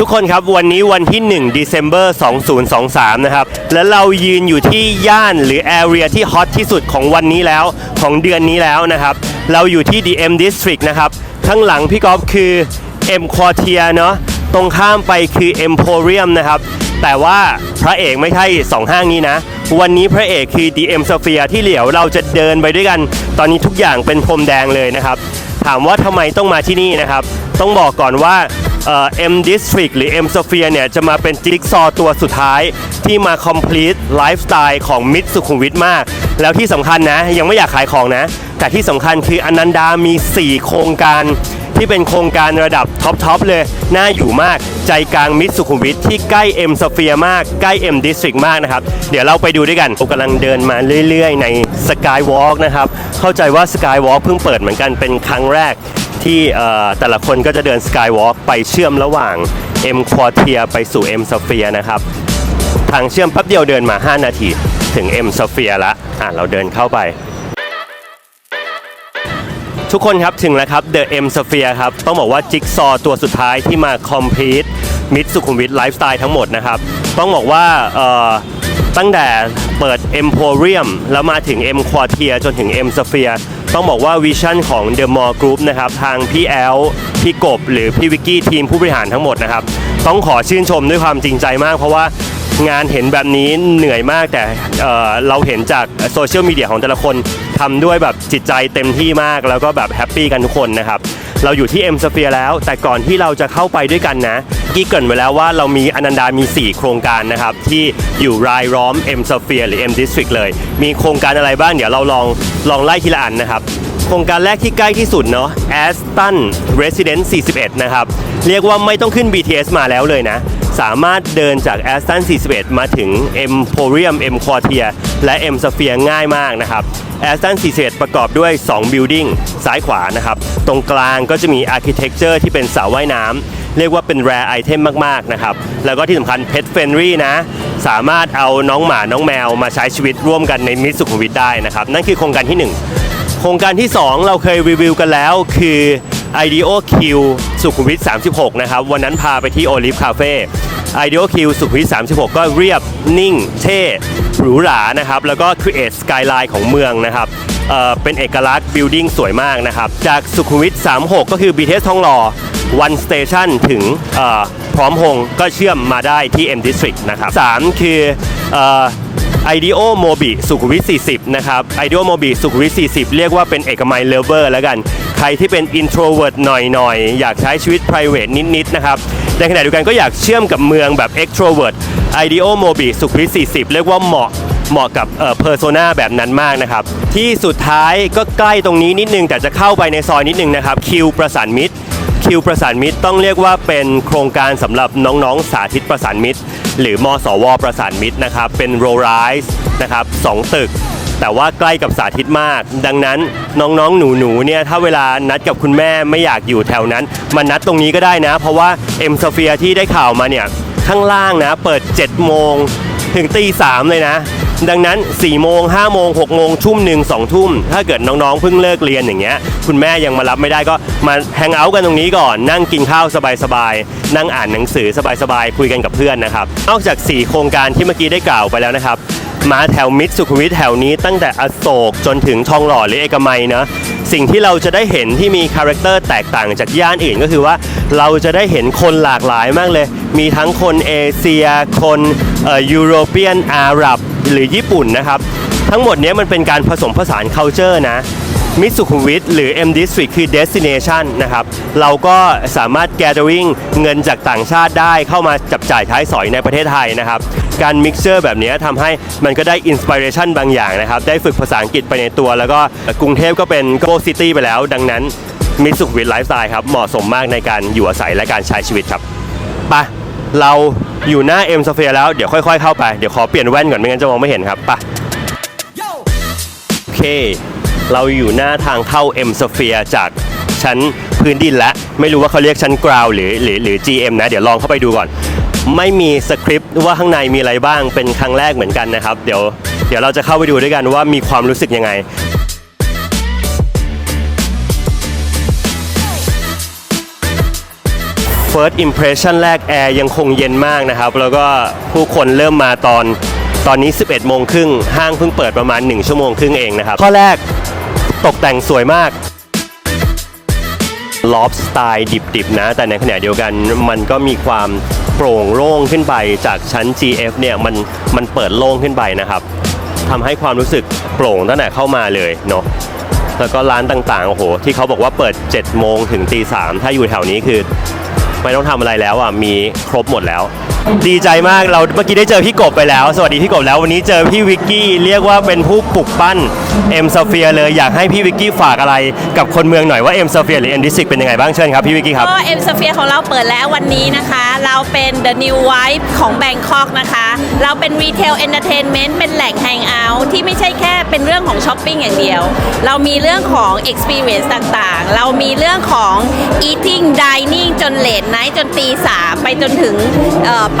ทุกคนครับวันนี้วันที่ 1 December 2023 นะครับ และเรายืนอยู่ที่ย่านหรือ area ที่ฮอตที่สุดของวันนี้แล้วของเดือนนี้แล้วนะครับ เราอยู่ที่ DM District นะครับ ข้างหลังพี่กอล์ฟคือ M Quartier เนาะตรงข้ามไปคือ Emporium นะครับ แต่ว่าพระเอกไม่ใช่ 2 ห้างนี้นะ วันนี้พระเอกคือ DM Sphere ที่เหลียวเราจะเดินไปด้วยกัน ตอนนี้ทุกอย่างเป็นพรมแดงเลยนะครับ ถามว่าทำไมต้องมาที่นี่นะครับ ต้องบอกก่อนว่า เอ่อ M District หรือ M Sphere เนี่ยจะมาเป็นจิ๊กซอว์ตัวสุดท้ายที่มา complete lifestyle ของมิตรสุขุมวิทมาก แล้วที่สำคัญนะ ยังไม่อยากขายของนะ แต่ที่สำคัญคืออนันดามี 4 โครงการ ที่เป็นโครงการระดับท็อป ๆ เลย น่าอยู่มากใจกลางมิตรสุขุมวิทที่ใกล้ M Sphere มากใกล้ M District มากนะครับ เดี๋ยวเราไปดูด้วยกันผมกำลังเดินมาเรื่อย ๆ ใน Skywalk นะครับ เข้าใจว่า Skywalk เพิ่งเปิดเหมือนกันเป็นครั้งแรก ที่แต่ละคนก็จะเดิน Skywalk ไปเชื่อมระหว่าง M Quartier ไปสู่ M Sphere นะครับ ทางเชื่อมแป๊บเดียวเดินมา 5 นาที ถึง M Sphere ละอะเราเดินเข้าไป ทุกคนครับถึงแล้วครับ The M Sphere ครับ ต้องบอกว่าจิ๊กซอตัวสุดท้ายที่มา complete มิตรสุขุมวิทไลฟ์สไตล์ทั้งหมดนะครับ ต้องบอกว่าตั้งแต่เปิด Emporium แล้วมาถึง M Quartier จนถึง M Sphere ต้องบอกว่าวิชั่นของ The Mall Group นะครับทางพี่แอลพี่กบ หรือพี่วิกกี้ทีมผู้บริหารทั้งหมดนะครับ ต้องขอชื่นชมด้วยความจริงใจมาก เพราะว่างานเห็นแบบนี้เหนื่อยมากแต่เอ่อเราเห็นจากโซเชียลมีเดียของแต่ละคนทำด้วยแบบจิตใจเต็มที่มาก แล้วก็แบบแฮปปี้กันทุกคนนะครับ เราอยู่ที่เอ็มสเฟียแล้ว แต่ก่อนที่เราจะเข้าไปด้วยกันนะกี้เกรินไว้แล้วว่าเรามีอนันดามี 4 โครงการนะครับ ที่อยู่รายล้อมเอ็มสเฟียหรือเอ็มดิสทริกเลย มีโครงการอะไรบ้างเดี๋ยวเราลองลองไล่ทีละอันนะครับ โครงการแรกที่ใกล้ที่สุดเนาะ Aston Residence 41 นะครับ เรียกว่าไม่ต้องขึ้น BTS มาแล้วเลยนะ สามารถเดินจาก Aston 41 มาถึง Emporium M Quartier และ M Sphere ง่ายมากนะครับ Aston 41 ประกอบด้วย 2 building ซ้ายขวานะครับ ตรงกลางก็จะมี architecture ที่เป็นสระว่ายน้ำเรียกว่าเป็น rare item มาก ๆ นะครับ แล้วก็ที่สำคัญ pet friendly นะสามารถเอาน้องหมาน้องแมวมาใช้ชีวิตร่วมกันในมิตรสุขุมวิทได้นะครับ นั่นคือโครงการที่ 1 ครงการที่ 2 เราเคยรีวิวกันแล้วคือ IDEO Q สุขุมวิท 36 นะครับ วันนั้นพาไปที่ Olive Cafe IDEO Q สุขุมวิท 36 ก็เรียบนิ่ง เท่หรูหรานะครับ แล้วก็ create skyline ของเมืองนะครับเเป็นเอกลักษณ์ building สวยมากนะครับ จากสุขุมวิท 36 ก็คือ BTS ทองหล่อ one station ถึงพร้อมพงก็เชื่อมมาได้ที่ M District นะครับ 3 คือ เอ่อ IDEO Mobi สุขุมวิท 40 นะครับ IDEO Mobi สุขุมวิท 40 เรียกว่าเป็นเอกมัยเลเวอร์แล้วกัน ใครที่เป็น introvert หน่อยๆ อยากใช้ชีวิต private นิดๆ นะครับ ในขณะเดียวกันก็อยากเชื่อมกับเมืองแบบ extrovert IDEO Mobi สุขุมวิท 40 เรียกว่าเหมาะเหมาะกับเอ่อ persona แบบนั้นมากนะครับ ที่สุดท้ายก็ใกล้ตรงนี้นิดนึงแต่จะเข้าไปในซอยนิดนึงนะครับคิวประสานมิตร คิวประสานมิตรต้องเรียกว่าเป็นโครงการสำหรับน้องๆ สาธิตประสานมิตร หรือมสว ประสานมิตรนะครับ เป็นโรไรส์นะครับสองตึก แต่ว่าใกล้กับสาธิตมาก ดังนั้นน้องๆ หนูๆ เนี่ยถ้าเวลานัดกับคุณแม่ไม่อยากอยู่แถวนั้น มานัดตรงนี้ก็ได้นะ เพราะว่า M Sphere ที่ได้ข่าวมาเนี่ยข้างล่างนะ เปิด 7 โมงถึงตีสามเลยนะ ดังนั้น4โมง5โมง6โมงทุ่มหนึ่ง2ทุ่ม ถ้าเกิดน้องๆเพิ่งเลิกเรียนอย่างเงี้ย คุณแม่ยังมารับไม่ได้ก็มาแฮงเอาท์กันตรงนี้ก่อน นั่งกินข้าวสบายๆ นั่งอ่านหนังสือสบายๆ คุยกันกับเพื่อนนะครับ นอกจาก 4 โครงการที่เมื่อกี้ได้กล่าวไปแล้วนะครับ มาแถวมิตรสุขุมวิทแถวนี้ตั้งแต่อโศกจนถึงทองหล่อหรือเอกมัยเนะ สิ่งที่เราจะได้เห็นที่มีคาแรคเตอร์แตกต่างจากย่านอื่นก็คือว่า เราจะได้เห็นคนหลากหลายมากเลย มีทั้งคนเอเชีย คนยุโรเปียนอาหรับ หรือญี่ปุ่นนะครับ ทั้งหมดนี้มันเป็นการผสมผสาน culture นะ มิตรสุขุมวิทหรือ M District คือ destination นะครับ เราก็สามารถ gathering เงินจากต่างชาติได้เข้ามาจับจ่ายท้ายสอยในประเทศไทยนะครับ การ mixture แบบนี้ทำให้มันก็ได้ inspiration บางอย่างนะครับ ได้ฝึกภาษาอังกฤษไปในตัว แล้วก็กรุงเทพก็เป็น global city ไปแล้ว ดังนั้นมิตรสุขุมวิทไลฟ์สไตล์ครับ เหมาะสมมากในการอยู่อาศัยและการใช้ชีวิตครับไปะเราอยู่หน้า M Sphere แล้วเดี๋ยวค่อย ๆ เข้าไปเดี๋ยวขอเปลี่ยนแว่นก่อนไม่งั้นจะมองไม่เห็นครับไปะโอเค เราอยู่หน้าทางเข้า M Sphere จากชั้นพื้นดินแล้วไม่รู้ว่าเขาเรียกชั้นกราวหรือหรือหรือ GM นะ เดี๋ยวลองเข้าไปดูก่อน ไม่มีสคริปต์ว่าข้างในมีอะไรบ้างเป็นครั้งแรกเหมือนกันนะครับ เดี๋ยวเดี๋ยวเราจะเข้าไปดูด้วยกันว่ามีความรู้สึกยังไงโ First Impression แรกแอร์ยังคงเย็นมากนะครับ แล้วก็ผู้คนเริ่มมาตอนตอนนี้ 11 โมงครึ่งห้างเพิ่งเปิดประมาณ 1 ชั่วโมงครึ่งเองนะครับ ข้อแรก ตกแต่งสวยมากลอฟสไตล์ดิบๆนะ แต่ในขณะเดียวกันมันก็มีความโปร่งโล่งขึ้นไปจากชั้น GF เนี่ยมันมันเปิดโล่งขึ้นไปนะครับทำให้ความรู้สึกโปร่งตั้งแต่เข้ามาเลยเนาะแล้วก็ร้านต่างๆโอ้โหที่เขาบอกว่าเปิด 7 โมงถึงตีสามถ้าอยู่แถวนี้คือ ไม่ต้องทำอะไรแล้วอะมีครบหมดแล้ว ดีใจมากเราเมื่อกี้ได้เจอพี่กบไปแล้ว สวัสดีพี่กบแล้ววันนี้เจอพี่วิกกี้เรียกว่าเป็นผู้ปลุกปั้นเอ็มซเฟียเลยอยากให้พี่วิกกี้ฝากอะไรกับคนเมืองหน่อยว่าเอ็มซเฟียหรือเอ็มดิสิกเป็นยังไงบ้างเชิญครับพี่วิกกี้ครับก็เอ็มสเฟียของเราเปิดแล้ววันนี้นะคะ เราเป็น The New Vibe ของ Bangkok นะคะ เราเป็น Retail Entertainment เป็นแหล่ง Hangout ที่ไม่ใช่แค่เป็นเรื่องของช้อปปิ้งอย่างเดียว เรามีเรื่องของ Experience ต่างๆ เรามีเรื่องของ Eating Dining จนเลทไนท์จนตีสามไปจนถึง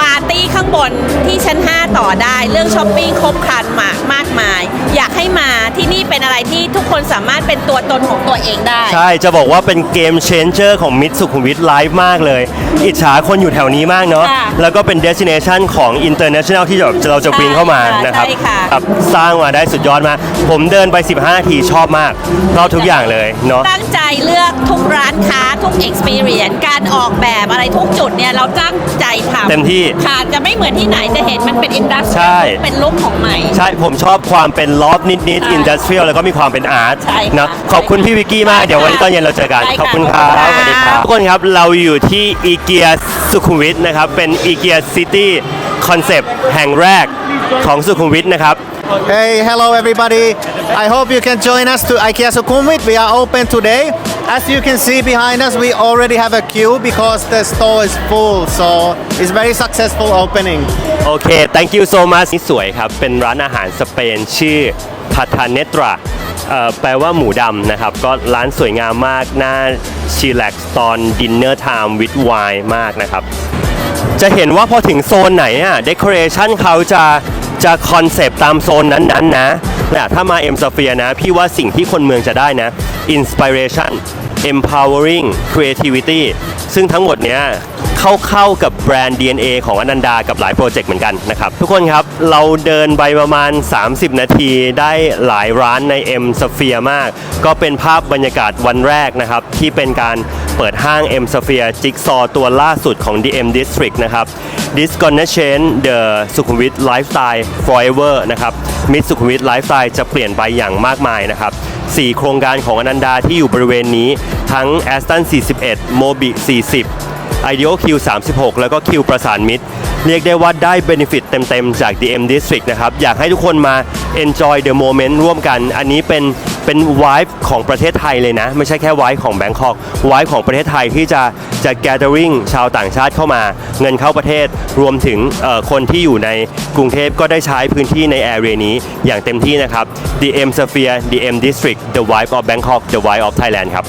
ปาร์ตี้ข้างบนที่ชั้น 5 ต่อได้ เรื่องช้อปปิ้งครบครันมากมากมาย อยากให้มาที่นี่เป็นอะไรที่ทุกคนสามารถเป็นตัวตนของตัวเองได้ ใช่ จะบอกว่าเป็นเกมเชนเจอร์ของมิตรสุขุมวิทไลฟ์มากเลย อิจฉาคนอยู่แถวนี้มากเนาะ ค่ะ แล้วก็เป็นเดส i เนชันของ International ที่แบบเราจะบินเข้ามาใช่ค่ะนะครับ ใช่ค่ะ ครับ สร้างมาได้สุดยอดมาก ผมเดินไป 15นาทีชอบมากชอบทุกอย่างเลยเนาะ ตั้งใจเลือกทุกร้านค้าทุก experience การออกแบบอะไรทุกจุดเนี่ย เราตั้งใจทำ เต็มที่ค่ะจะไม่เหมือนที่ไหนจะเห็นมันเป็นอินดัสใช่ เป็นลุคของใหม่ ใช่ผมชอบความเป็นลอฟนิดนิดใช่อินดัสเทรียลแล้วก็มีความเป็นอาร์ตใช่ค่ะนะขอบคุณพี่วิกกี้มาก เดี๋ยววันนี้ตอนเย็นเราเจอกันใช่ค่ะขอบคุณครับขอบสคุณค่ะ วัสดีครับทุกคนครับเราอยู่ที่อีเกียสุขุมวิทนะครับ เป็นอีเกียซิตี้คอนเซปต์แห่งแรกของสุขุมวิทนะครับ Hey, hello everybody. I hope you can join us to IKEA Sukhumvit. We are open today. As you can see behind us, we already have a queue because the store is full. So it's very successful opening. โอเค thank you so much นี่สวยครับ เป็นร้านอาหารสเปนชื่อพาทาเนตราแปลว่าหมูดำนะครับ ก็ร้านสวยงามมากน่าชีแลกตอนดินเนอร์ไทม์วิดไวน์มากนะครับ จะเห็นว่าพอถึงโซนไหนอะเด o r a t i o n เขาจะจะคอนเซปต์ตามโซนนั้นๆนะแต่ถ้ามา M Sphere นะ พี่ว่าสิ่งที่คนเมืองจะได้นะ Inspiration Empowering Creativity ซึ่งทั้งหมดเนี้ย เข้าเข้ากับแบรนด์ DNA ของอนันดากับหลายโปรเจกต์เหมือนกันนะครับ ทุกคนครับเราเดินไปประมาณ 30 นาทีได้หลายร้านใน M Sphere มาก ก็เป็นภาพบรรยากาศวันแรกนะครับ ที่เป็นการเปิดห้าง M Sphere จิ๊กซอตัวล่าสุดของ DM District นะครับ This gonna change the สุขุมวิท lifestyle forever นะครับ มิตสุขุมวิท lifestyle จะเปลี่ยนไปอย่างมากมายนะครับ 4 โครงการของอนันดาที่อยู่บริเวณนี้ทั้ง Aston 41 Mobi 40 Ideal Q 36 แล้วก็ Q ประสานมิตร เรียกได้ว่าได้ benefit เต็มๆ จาก DM District นะครับ อยากให้ทุกคนมา enjoy the moment ร่วมกัน อันนี้เป็นเป็น vibe ของประเทศไทยเลยนะ ไม่ใช่แค่ vibe ของ Bangkok vibe ของประเทศไทยที่จะจะ gathering ชาวต่างชาติเข้ามา เงินเข้าประเทศรวมถึงคนที่อยู่ในกรุงเทพก็ได้ใช้พื้นที่ใน area นี้อย่างเต็มที่นะครับ DM Sphere DM District the vibe of Bangkok the vibe of Thailand ครับ